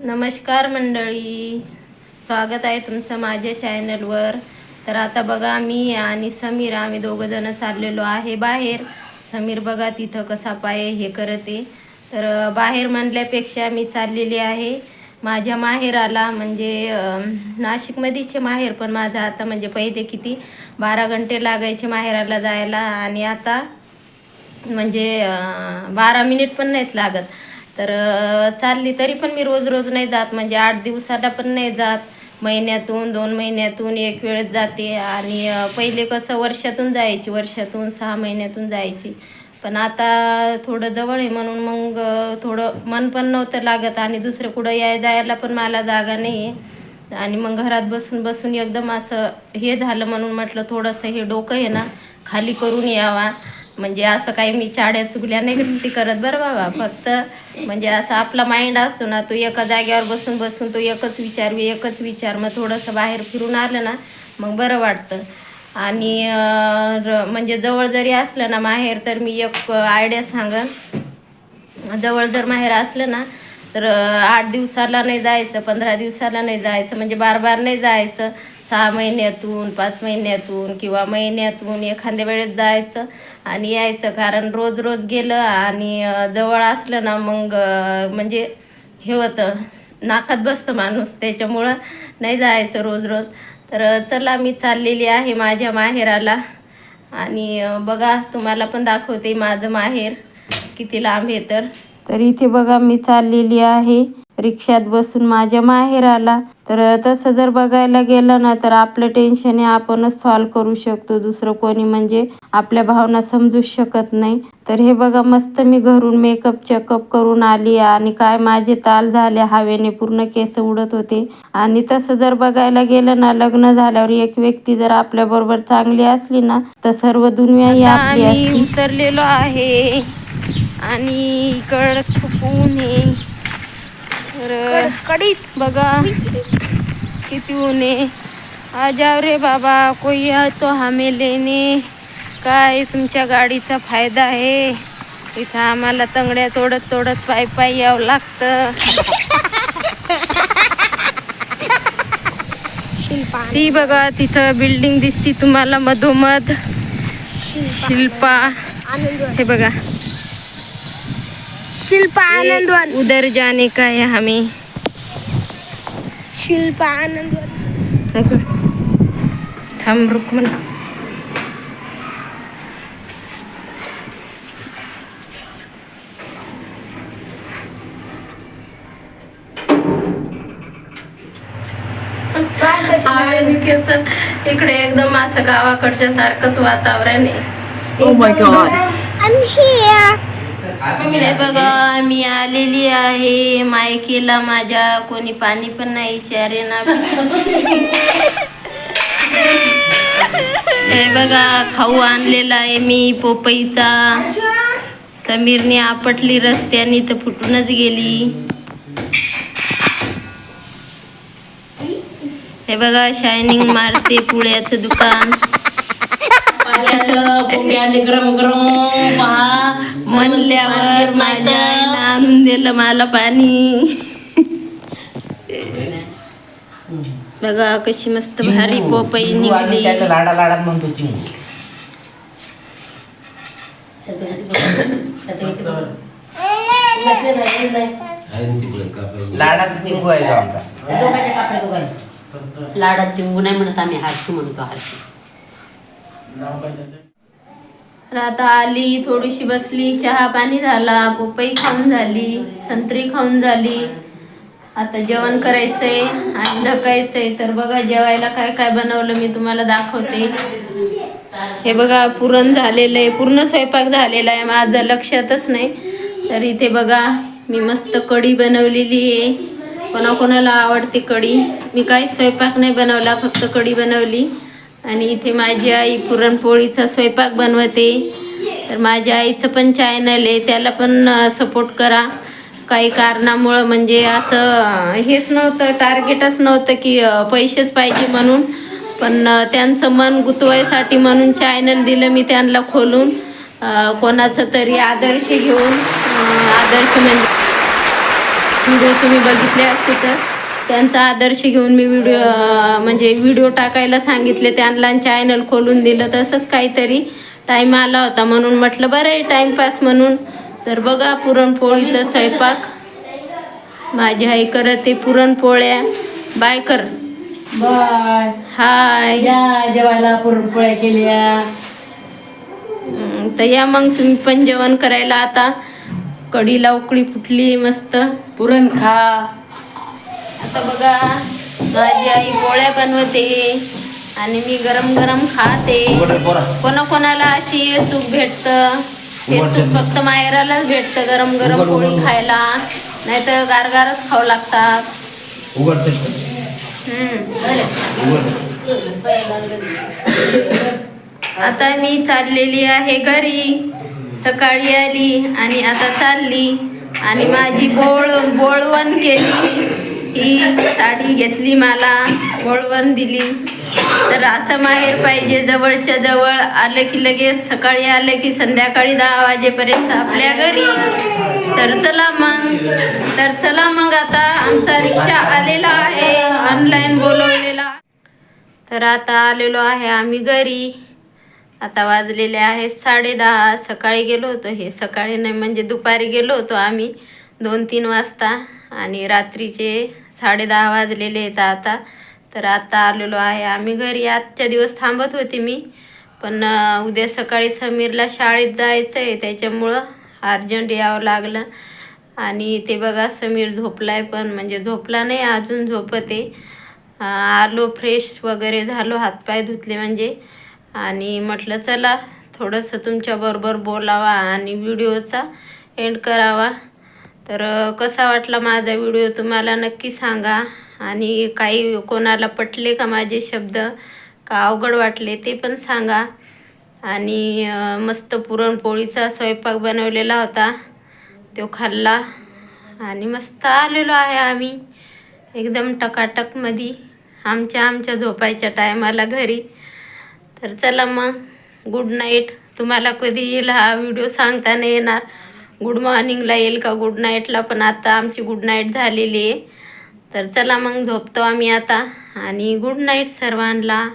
नमस्कार मंडळी. स्वागत आहे तुमचं माझ्या चॅनलवर. तर आता बघा मी आणि समीर आम्ही दोघंजणं चाललेलो आहे बाहेर. समीर बघा तिथं कसा पाय हे करते. तर बाहेर म्हणल्यापेक्षा मी चाललेली आहे. माझ्या माहेराला म्हणजे नाशिकमध्येचे माहेर पण माझं आता म्हणजे पहिले किती बारा घंटे लागायचे माहेराला जायला. आणि आता म्हणजे बारा मिनिट पण नाहीत लागत. तर चालली तरी पण मी रोज रोज नाही जात. म्हणजे आठ दिवसाला पण नाही जात. महिन्यातून दोन महिन्यातून एक वेळेस जाते. आणि पहिले कसं वर्षातून जायची वर्षातून सहा महिन्यातून जायची. पण आता थोडं जवळ आहे म्हणून मग थोडं मन पण नव्हतं लागत. आणि दुसरं कुठं याय जायला पण मला जागा नाही. आहे आणि मग घरात बसून बसून एकदम असं हे झालं म्हणून म्हटलं थोडंसं हे डोकं आहे ना खाली करून यावा. म्हणजे असं काही मी चाड्या चुकल्या नाही ती करत बरं बाबा. फक्त म्हणजे असं आपला माइंड असतो ना तो एका जागेवर बसून बसून तो एकच विचार एकच विचार. मग थोडंसं बाहेर फिरून आलं ना मग बरं वाटतं. आणि र- म्हणजे जवळ जरी असलं ना माहेर तर मी एक आयडिया सांगन. जवळ जर माहेर असलं ना तर आठ दिवसाला नाही जायचं पंधरा दिवसाला नाही जायचं म्हणजे बार बार नाही जायचं. सहा महिन्यातून पाच महिन्यातून किंवा महिन्यातून एखाद्या वेळेस जायचं आणि यायचं. कारण रोज रोज गेलं आणि जवळ असलं ना मग म्हणजे हे होतं नाकात बसतं माणूस. त्याच्यामुळं नाही जायचं रोज रोज. तर चला मी चाललेली आहे माझ्या माहेराला. आणि बघा तुम्हाला पण दाखवते माझं माहेर किती लांब आहे तर. तर इथे बघा मी चाललेली आहे. रिक्षात बसून माझ्या माहेराला तर तसं जर बघायला गेलं ना तर आपलं टेन्शन हे आपणच सॉल्व करू शकतो. दुसरं कोणी म्हणजे आपल्या भावना समजू शकत नाही. तर हे बघा मस्त मी घरून मेकअप चेकअप करून आली आणि काय माझे ताल झाले हवेने पूर्ण केस उडत होते. आणि तसं जर बघायला गेलं ना लग्न झाल्यावर एक व्यक्ती जर आपल्या बरोबर चांगली असली ना तर सर्व दुनिया ही आपली उतरलेलो आहे. आणि इकड खूप ऊन आहे. तर कडीत. बघा. किती ऊन. आहे आ जाओ रे बाबा कोई है तो हमें लेने. काय तुमच्या गाडीचा फायदा आहे? इथं आम्हाला तंगड्या तोडत तोडत पाय पाय यावं लागतं. ती बघा तिथं बिल्डिंग दिसती तुम्हाला मधोमध. शिल्पा. हे बघा. शिल्पा आनंदवन उधर जाने का है हमें। शिल्पा आनंदवन थांब रुक कसं इकडे एकदम असं गावाकडच्या सारखंच वातावरण आहे. हे बघा मी आलेली आहे. मायकेला माझ्या कोणी पाणी पण नाही विचारे ना. हे बघा खाऊ आणलेला आहे मी पोपईचा. समीरने आपटली रस्त्याने तर फुटूनच गेली. हे बघा शायनिंग मारते पुळ्याचं दुकान. गरम गरम पहा. म्हणल्यावर माझ्या आईला आणून दिलं मला पाणी. बघा कशी मस्त भारी पोपई निघली. लाडा लाडात म्हणतो चिंगू. लाडाचा चिंगू आहे तो आमचा. लाडात चिंबू नाही म्हणत आम्ही हारशी म्हणतो हारशी तर आता आली थोडीशी बसली चहा पाणी झाला पोपई खाऊन झाली संत्री खाऊन झाली. आता जेवण करायचंय आणि धकायचंय तर बघा जेवायला काय काय बनवलं मी तुम्हाला दाखवते. हे बघा पुरण झालेलं आहे. पूर्ण स्वयंपाक झालेला आहे. माझं लक्षातच नाही. तर इथे बघा मी मस्त कढी बनवलेली आहे. कोणाकोणाला आवडते कढी? मी काही स्वयंपाक नाही बनवला फक्त कढी बनवली. आणि इथे माझी आई पुरणपोळीचा स्वयंपाक बनवते. तर माझ्या आईचं पण चॅनल आहे त्याला पण सपोर्ट करा. काही कारणामुळं म्हणजे असं हेच नव्हतं टार्गेटच नव्हतं की पैसेच पाहिजे म्हणून. पण त्यांचं मन गुतवायसाठी म्हणून चॅनल दिलं मी त्यांना खोलून. कोणाचं तरी आदर्श घेऊन आदर्श म्हणजे व्हिडिओ तुम्ही बघितले असते तर. त्यांचा आदर्श घेऊन मी व्हिडिओ म्हणजे व्हिडिओ टाकायला सांगितले. त्यांना चॅनल खोलून दिलं. तसंच काहीतरी टाईम आला होता म्हणून म्हटलं बरं आहे टाईमपास म्हणून. तर बघा पुरणपोळीचा स्वयंपाक. माझी आई करते पुरणपोळ्या. बाय कर. बाय हाय या जेवायला पुरणपोळ्या केल्या. तर या मग तुम्ही पण जेवण करायला आता. कढीला उकळी फुटली मस्त. पुरण खा. आता बघा माझी आई पोळ्या बनवते आणि मी गरम गरम खाते. कोणाकोणाला अशी सुख भेटतं? हे सुख फक्त माहेरालाच भेटतं गरम गरम पोळी खायला. नाहीतर गारगारच खावं लागतात. आता मी चाललेली आहे घरी. सकाळी आली आणि आता चालली. आणि माझी बोळ बोळवण केली. ही साडी घेतली मला वळवण दिली. तर असं माहेर पाहिजे जवळच्या जवळ. आलं की लगेच सकाळी आलं की संध्याकाळी दहा वाजेपर्यंत आपल्या घरी. तर चला मग. तर चला मग आता आमचा रिक्षा आलेला आहे ऑनलाईन बोलवलेला. तर आता आलेलो आहे आम्ही घरी. आता वाजलेले आहेत साडेदहा. सकाळी गेलो होतो. हे सकाळी नाही म्हणजे दुपारी गेलो होतो आम्ही दोन तीन वाजता. आणि रात्रीचे साडेदहा वाजलेले आहेत आता. तर आता आलेलो आहे आम्ही घरी. आजच्या दिवस थांबत होते मी पण उद्या सकाळी समीरला शाळेत जायचं आहे त्याच्यामुळं अर्जंट यावं लागलं. आणि ते बघा समीर झोपला आहे पण म्हणजे झोपला नाही अजून झोपत आहे. आलो फ्रेश वगैरे झालो हातपाय धुतले म्हणजे. आणि म्हटलं चला थोडंसं तुमच्याबरोबर बोलावा आणि व्हिडिओचा एंड करावा. तर कसा वाटला माझा व्हिडिओ तुम्हाला नक्की सांगा. आणि काही कोणाला पटले का माझे शब्द का अवघड वाटले ते पण सांगा. आणि मस्त पुरणपोळीचा स्वयंपाक बनवलेला होता. तो खाल्ला आणि मस्त आलेलो आहे आम्ही. एकदम टकाटकमध्ये आमच्या आमच्या झोपायच्या टायमाला घरी. तर चला मग गुड नाईट. तुम्हाला कधी येईल हा व्हिडिओ सांगता नाही येणार. गुड मॉर्निंगला येईल का? गुड नाईटला पण आता आमची गुड नाईट झालेली आहे. तर चला मग झोपतो आम्ही आता. आणि गुड नाईट सर्वांना.